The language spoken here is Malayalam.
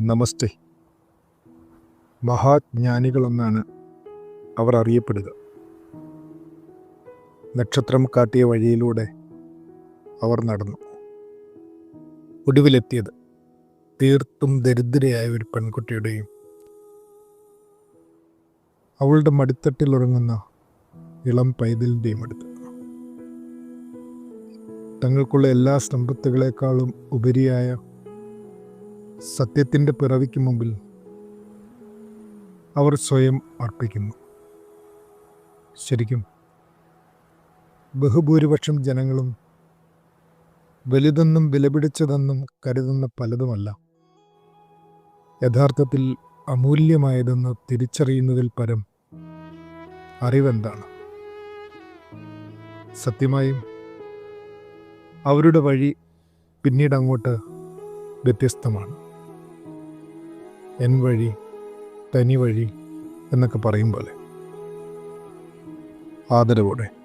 നമസ്തേ. മഹാജ്ഞാനികളെന്നാണ് അവർ അറിയപ്പെടുക. നക്ഷത്രം കാട്ടിയ വഴിയിലൂടെ അവർ നടന്നു. ഒടുവിലെത്തിയത് തീർത്തും ദരിദ്രയായ ഒരു പെൺകുട്ടിയുടെയും അവളുടെ മടിത്തട്ടിൽ ഉറങ്ങുന്ന ഇളം പൈതലിന്റെയും അടുത്ത്. തങ്ങൾക്കുള്ള എല്ലാ സമ്പത്തുകളെക്കാളും ഉപരിയായ സത്യത്തിന്റെ പിറവിക്ക് മുമ്പിൽ അവർ സ്വയം അർപ്പിക്കുന്നു. ശരിക്കും ബഹുഭൂരിപക്ഷം ജനങ്ങളും വലുതെന്നും വിലപിടിച്ചതെന്നും കരുതുന്ന പലതുമല്ല. യഥാർത്ഥത്തിൽ അമൂല്യമായതെന്ന് തിരിച്ചറിയുന്നതിൽ പരം അറിവെന്താണ്? സത്യമായും അവരുടെ വഴി പിന്നീട് അങ്ങോട്ട് വ്യത്യസ്തമാണ്. എൻ വഴി തനി വഴി എന്നൊക്കെ പറയും പോലെ. ആദരവോടെ.